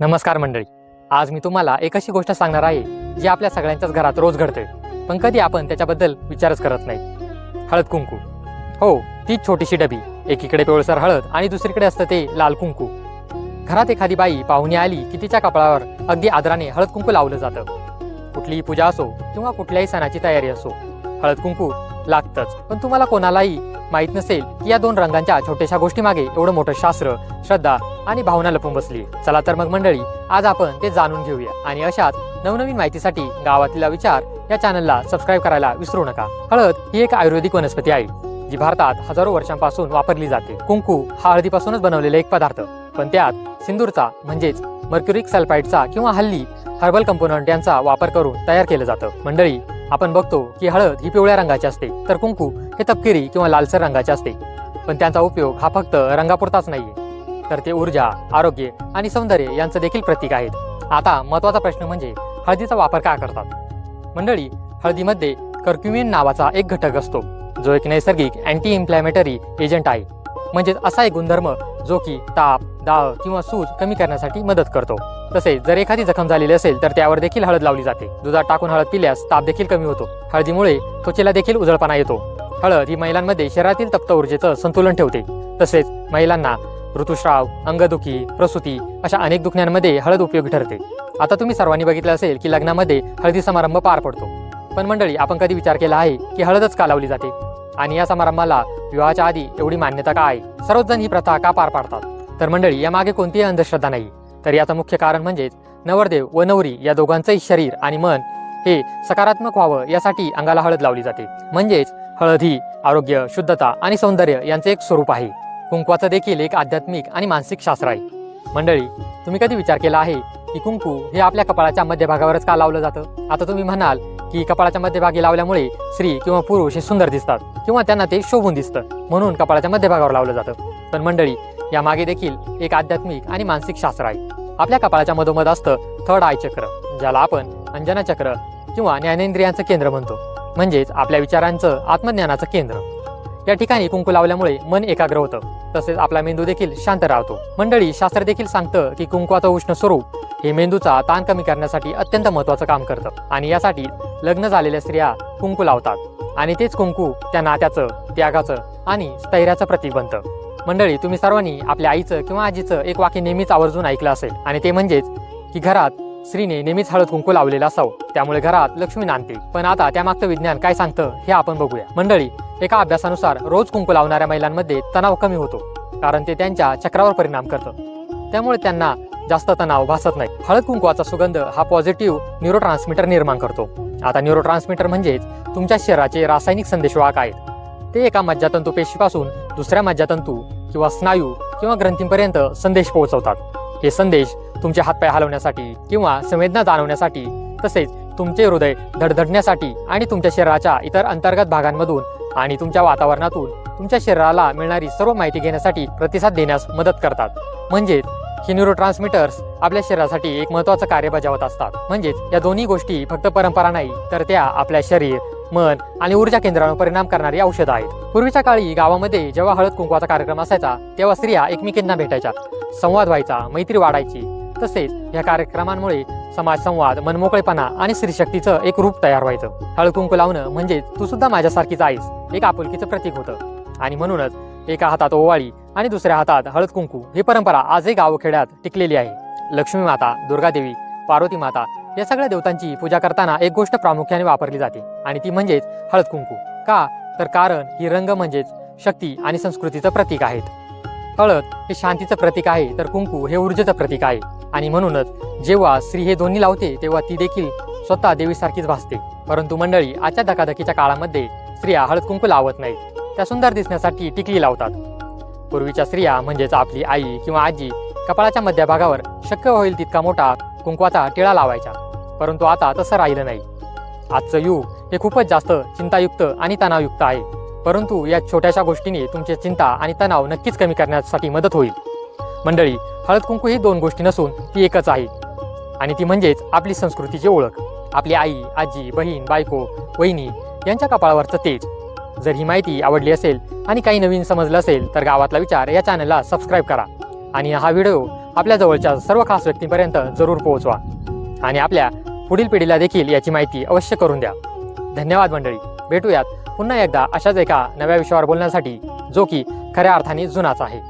नमस्कार मंडळी. आज मी तुम्हाला एक अशी गोष्ट सांगणार आहे जी आपल्या सगळ्यांच्याच घरात रोज घडते. पण कधी आपण त्याच्याबद्दल विचारच करत नाही. हळद कुंकू. हो ती छोटीशी डबी. एकीकडे पिवळसर हळद आणि दुसरीकडे असतं ते लाल कुंकू. घरात एखादी बाई पाहुणी आली की तिच्या कपाळावर अगदी आदराने हळद कुंकू लावलं जातं. कुठलीही पूजा असो किंवा कुठल्याही सणाची तयारी असो हळद कुंकू लागतंच. पण तुम्हाला कोणालाही माहीत नसेल की या दोन रंगांच्या छोट्याशा गोष्टीमागे एवढं मोठं शास्त्र श्रद्धा आणि भावना लपून बसली. चला तर मग मंडळी आज आपण ते जाणून घेऊया. आणि अशाच नवनवीन माहितीसाठी गावातला विचार या चॅनलला सबस्क्राईब करायला विसरू नका. हळद ही एक आयुर्वेदिक वनस्पती आहे जी भारतात हजारो वर्षांपासून वापरली जाते. कुंकू हा हळदीपासूनच बनवलेला एक पदार्थ. पण त्यात सिंदूरचा म्हणजेच मर्क्युरिक सल्फाईडचा किंवा हल्ली हर्बल कंपोनंट यांचा वापर करून तयार केलं जातं. मंडळी आपण बघतो की हळद ही पिवळ्या रंगाची असते तर कुंकू हे तपकिरी किंवा लालसर रंगाचे असते. पण त्यांचा उपयोग हा फक्त रंगापुरताच नाहीये. तर ते ऊर्जा आरोग्य आणि सौंदर्य यांचं देखील प्रतीक आहेत. आता महत्त्वाचा प्रश्न म्हणजे हळदीचा वापर का करतात? मंडळी हळदीमध्ये कर्क्युमिन नावाचा एक घटक असतो जो एक नैसर्गिक अँटी इन्फ्लॅमेटरी एजंट आहे. म्हणजेच असा एक गुणधर्म जो की ताप दाह किंवा सूज कमी करण्यासाठी मदत करतो. तसेच जर एखादी जखम झालेली असेल तर त्यावर देखील हळद लावली जाते. दुधात टाकून हळद पिल्यास ताप देखील कमी होतो. हळदीमुळे त्वचेला देखील उजळपणा येतो. हळद ही महिलांमध्ये शरीरातील तप्त ऊर्जेचं संतुलन ठेवते. तसेच महिलांना ऋतुस्राव अंगदुखी प्रसूती अशा अनेक दुखण्यांमध्ये हळद उपयोगी ठरते. आता तुम्ही सर्वांनी बघितलं असेल की लग्नामध्ये हळदी समारंभ पार पडतो. पण मंडळी आपण कधी विचार केला आहे की हळदच का लावली जाते? आणि या समारंभाला विवाहाच्या आधी एवढी मान्यता का आहे सर्वच जण ही प्रथा का पार पाडतात? तर मंडळी यामागे कोणतीही अंधश्रद्धा नाही. तर याचं मुख्य कारण म्हणजेच नवरदेव व नवरी या दोघांचंही शरीर आणि मन हे सकारात्मक व्हावं यासाठी अंगाला हळद लावली जाते. म्हणजेच हळद ही आरोग्य शुद्धता आणि सौंदर्य यांचे एक स्वरूप आहे. कुंकवाचं देखील एक आध्यात्मिक आणि मानसिक शास्त्र आहे. मंडळी तुम्ही कधी विचार केला आहे की कुंकू हे आपल्या कपाळाच्या मध्यभागावरच का लावलं जातं? आता तुम्ही म्हणाल की कपाळाच्या मध्यभागी लावल्यामुळे स्त्री किंवा पुरुष हे सुंदर दिसतात किंवा त्यांना ते शोभून दिसतं म्हणून कपाळाच्या मध्यभागावर लावलं जातं. पण मंडळी यामागे देखील एक आध्यात्मिक आणि मानसिक शास्त्र आहे. आपल्या कपाळाच्या मधोमध असतं थर्ड आय चक्र ज्याला आपण अंजना चक्र किंवा ज्ञानेंद्रियांचं केंद्र म्हणतो. म्हणजेच आपल्या विचारांचं आत्मज्ञानाचं केंद्र. या ठिकाणी कुंकू लावल्यामुळे मन एकाग्र होतं. तसेच आपला मेंदू देखील शांत राहतो. मंडळी शास्त्र देखील सांगतं की कुंकवाचं उष्ण स्वरूप हे मेंदूचा ताण कमी करण्यासाठी अत्यंत महत्वाचं काम करतं. आणि यासाठी लग्न झालेल्या स्त्रिया कुंकू लावतात. आणि तेच कुंकू त्या नात्याचं त्यागाचं आणि स्थैर्याचं प्रतीक बनतं. मंडळी तुम्ही सर्वांनी आपल्या आईचं किंवा आजीचं एक वाक्य नेहमीच आवर्जून ऐकलं असेल. आणि ते म्हणजेच की घरात स्त्रीने नेहमीच हळद कुंकू लावलेला असावं. त्यामुळे घरात लक्ष्मी नांदते. पण आता त्यामागचं विज्ञान काय सांगतं हे आपण बघूया. मंडळी एका अभ्यासानुसार रोज कुंकू लावणाऱ्या महिलांमध्ये तणाव कमी होतो कारण ते त्यांच्या चक्रावर परिणाम करतं. त्यामुळे त्यांना जास्त तणाव भासत नाही. हळद कुंकवाचा सुगंध हा पॉझिटिव्ह न्यूरोट्रान्समीटर निर्माण करतो. आता न्यूरोट्रान्समीटर म्हणजेच तुमच्या शरीराचे रासायनिक संदेशवाहक आहेत. ते एका मज्जातंतू पेशीपासून दुसऱ्या मज्जातंतू किंवा स्नायू किंवा ग्रंथींपर्यंत संदेश पोहोचवतात. हे संदेश तुमचे हातपाय हलवण्यासाठी किंवा संवेदना जाणवण्यासाठी तसेच तुमचे हृदय धडधडण्यासाठी आणि तुमच्या शरीराच्या इतर अंतर्गत भागांमधून आणि तुमच्या वातावरणातून तुमच्या शरीराला मिळणारी सर्व माहिती घेण्यासाठी प्रतिसाद देण्यास मदत करतात. म्हणजेच ही न्यूरोट्रान्समीटर्स आपल्या शरीरासाठी एक महत्वाचं कार्य बजावत असतात. म्हणजेच या दोन्ही गोष्टी फक्त परंपरा नाही तर त्या आपल्या शरीर मन आणि ऊर्जा केंद्रावर परिणाम करणारी औषधं आहेत. पूर्वीच्या काळी गावामध्ये जेव्हा हळद कुंकवाचा कार्यक्रम असायचा तेव्हा स्त्रिया एकमेकींना भेटायच्या. संवाद व्हायचा मैत्री वाढायची. तसेच या कार्यक्रमांमुळे समाज संवाद मनमोकळेपणा आणि स्त्रीशक्तीचं एक रूप तयार व्हायचं. हळद कुंकू लावणं म्हणजे तू सुद्धा माझ्यासारखीच आहेस एक आपुलकीचं प्रतीक होतं. आणि म्हणूनच एका हातात ओवाळी आणि दुसऱ्या हातात हळद कुंकू ही परंपरा आजही गावखेड्यात टिकलेली आहे. लक्ष्मी माता दुर्गादेवी पार्वती माता या सगळ्या देवतांची पूजा करताना एक गोष्ट प्रामुख्याने वापरली जाते आणि ती म्हणजेच हळद कुंकू का? तर कारण ही रंग म्हणजेच शक्ती आणि संस्कृतीचं प्रतीक आहेत. हळद हे शांतीचं प्रतीक आहे तर कुंकू हे ऊर्जेचं प्रतीक आहे. आणि म्हणूनच जेव्हा स्त्री हे दोन्ही लावते तेव्हा ती देखील स्वतः देवीसारखीच भासते. परंतु मंडळी आजच्या धकाधकीच्या काळामध्ये स्त्रिया हळद कुंकू लावत नाहीत. त्या सुंदर दिसण्यासाठी टिकली लावतात. पूर्वीच्या स्त्रिया म्हणजेच आपली आई किंवा आजी कपाळाच्या मध्यभागावर शक्य होईल तितका मोठा कुंकवाचा टिळा लावायचा परंतु आता तसं राहिलं नाही. आजचं युग हे खूपच जास्त चिंतायुक्त आणि तणावयुक्त आहे. परंतु या छोट्याशा गोष्टीने तुमची चिंता आणि तणाव नक्कीच कमी करण्यासाठी मदत होईल. मंडळी हळद कुंकू ही दोन गोष्टी नसून ती एकच आहे. आणि ती म्हणजेच आपली संस्कृतीची ओळख. आपली आई आजी बहीण बायको वहिनी यांच्या कपाळावरचं तेज. जर ही माहिती आवडली असेल आणि काही नवीन समजलं असेल तर गावातला विचार या चॅनलला सबस्क्राईब करा. आणि हा व्हिडिओ आपल्या जवळच्या सर्व खास व्यक्तींपर्यंत जरूर पोहोचवा. आणि आपल्या पुढील पिढीला देखील याची माहिती अवश्य करून द्या. धन्यवाद मंडळी. भेटूयात पुन्हा एकदा अशाच एका नव्या विषयावर बोलण्यासाठी जो की खऱ्या अर्थाने जुनाच आहे.